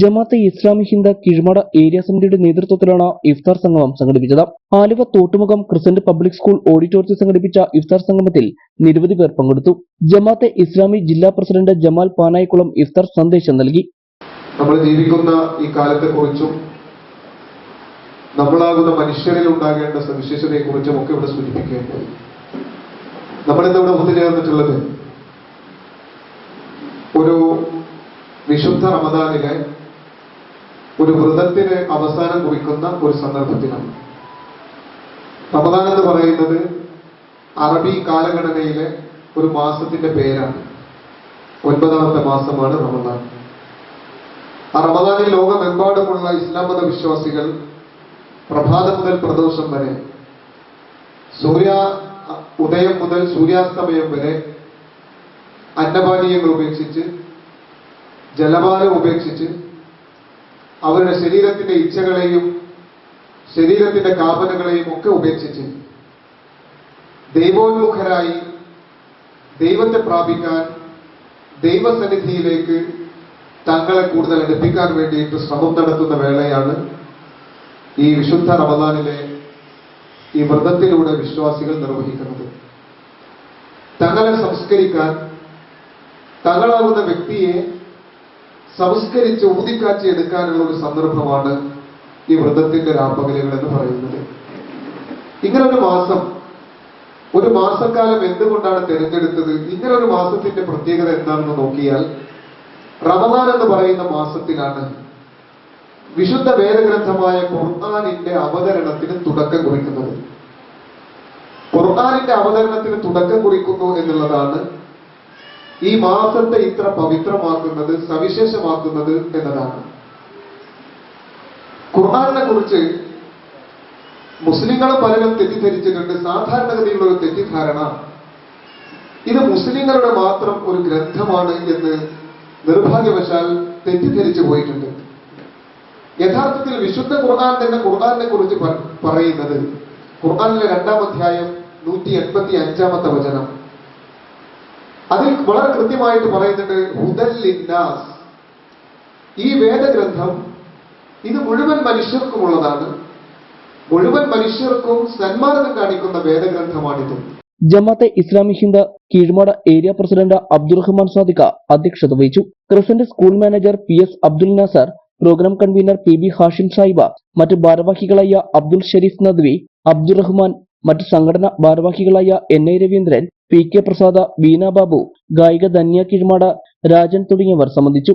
Jamaat-e Islami Hind Keezhmad area സമിതിയുടെ നേതൃത്വത്തിലാണ് ഇഫ്താർ സംഗമം സംഘടിപ്പിച്ചത്. Aluva Thottumukham crescent public school ഓഡിറ്റോറിയത്തിൽ സംഘടിപ്പിച്ച ഇഫ്താർ സംഗമത്തിൽ നിരവധി പേർ പങ്കെടുത്തു. ജമാഅത്തെ ഇസ്ലാമി ജില്ലാ പ്രസിഡന്റ് ജമാൽ പാനായിക്കുളം ഇഫ്താർ സന്ദേശം നൽകി. നമ്മൾ ജീവിക്കുന്ന ഈ കാലത്തെക്കുറിച്ചും നമ്മളാകുന്ന മനുഷ്യരിൽ ഉണ്ടാകേണ്ട സവിശേഷതയെക്കുറിച്ചും ഒക്കെ ഇവിടെ സൂചിപ്പിക്കുകയുണ്ടായി. നമ്മൾ ഇവിടെ ഒത്തുചേർന്നിട്ടുള്ളത് ഒരു വിശുദ്ധ റമദാനിലെ ഒരു വ്രതത്തിന് അവസാനം കുറിക്കുന്ന ഒരു സന്ദർഭത്തിലാണ്. റമദാൻ എന്ന് പറയുന്നത് അറബി കാലഘടനയിലെ ഒരു മാസത്തിന്റെ പേരാണ്. ഒൻപതാമത്തെ മാസമാണ് റമദാൻ. ആ റമദാനിൽ ലോകമെമ്പാടുമുള്ള ഇസ്ലാം മത വിശ്വാസികൾ പ്രഭാതം മുതൽ പ്രദോഷം വരെ സൂര്യ ഉദയം മുതൽ സൂര്യാസ്തമയം വരെ അന്നപാനീയങ്ങൾ ഉപേക്ഷിച്ച് ജലപാനം ഉപേക്ഷിച്ച് അവരുടെ ശരീരത്തിന്റെ ഇച്ഛകളെയും ശരീരത്തിന്റെ കാപനകളെയും ഒക്കെ ഉപേക്ഷിച്ച് ദൈവോന്മുഖരായി ദൈവത്തെ പ്രാപിക്കാൻ ദൈവസന്നിധിയിലേക്ക് തങ്ങളെ കൂടുതൽ അടുപ്പിക്കാൻ വേണ്ടിയിട്ട് ശ്രമം നടത്തുന്ന വേളയാണ് ഈ വിശുദ്ധ റമദാനിലെ ഈ വ്രതത്തിലൂടെ വിശ്വാസികൾ നിർവഹിക്കുന്നത്. തങ്ങളെ സംസ്കരിക്കാൻ തങ്ങളാകുന്ന വ്യക്തിയെ സംസ്കരിച്ച് ഊതിക്കാച്ചി എടുക്കാനുള്ള ഒരു സന്ദർഭമാണ് ഈ വ്രതത്തിന്റെ രാപ്പകലുകൾ എന്ന് പറയുന്നത്. ഇങ്ങനെ ഒരു മാസം ഒരു മാസക്കാലം എന്തുകൊണ്ടാണ് തിരഞ്ഞെടുത്തത്? ഇങ്ങനെ ഒരു മാസത്തിന്റെ പ്രത്യേകത എന്താണെന്ന് നോക്കിയാൽ റമദാൻ എന്ന് പറയുന്ന മാസത്തിലാണ് വിശുദ്ധ വേദഗ്രന്ഥമായ ഖുർആാനിന്റെ അവതരണത്തിന് തുടക്കം കുറിക്കുന്നത്. ഖുർആാനിന്റെ അവതരണത്തിന് തുടക്കം കുറിക്കുന്നു എന്നുള്ളതാണ് ഈ മാസത്തെ ഇത്ര പവിത്രമാക്കുന്നത് സവിശേഷമാക്കുന്നത് എന്നതാണ്. ഖുർആാനിനെ കുറിച്ച് മുസ്ലിങ്ങളെ പലരും തെറ്റിദ്ധരിച്ചിട്ടുണ്ട്. സാധാരണഗതിയിലുള്ള ഒരു തെറ്റിദ്ധാരണ ഇത് മുസ്ലിങ്ങളുടെ മാത്രം ഒരു ഗ്രന്ഥമാണ് എന്ന് നിർഭാഗ്യവശാൽ തെറ്റിദ്ധരിച്ചു പോയിട്ടുണ്ട്. യഥാർത്ഥത്തിൽ വിശുദ്ധ ഖുർആൻ തന്നെ ഖുർആാനെ കുറിച്ച് പറയുന്നത് ഖുർആാനിലെ രണ്ടാം അധ്യായം നൂറ്റി എൺപത്തി അഞ്ചാമത്തെ വചനം. അതിൽ വളരെ കൃത്യമായിട്ട് പറയുന്നുണ്ട് ഹുദൽ ലിന്നാസ് ഈ വേദഗ്രന്ഥം ഇത് മുഴുവൻ മനുഷ്യർക്കുമുള്ളതാണ്. മുഴുവൻ മനുഷ്യർക്കും സന്മാർഗം കാണിക്കുന്ന വേദഗ്രന്ഥമാണിത്. ജമാഅത്തെ ഇസ്ലാമി ഹിന്ദ് കീഴ്മട ഏരിയ പ്രസിഡന്റ് അബ്ദുറഹ്മാൻ സാദിഖ അധ്യക്ഷത വഹിച്ചു. Crescent school manager P S Abdul Nasser program convener P B Hashim Sahib മറ്റ് ഭാരവാഹികളായ അബ്ദുൽ ഷെരീഫ് നദ്വി അബ്ദുറഹ്മാൻ മറ്റ് സംഘടനാ ഭാരവാഹികളായ N I Raveendran P K Prasad Veenababu Babu ഗായിക ധന്യ കിഴ്മാട രാജൻ തുടങ്ങിയവർ സംബന്ധിച്ചു.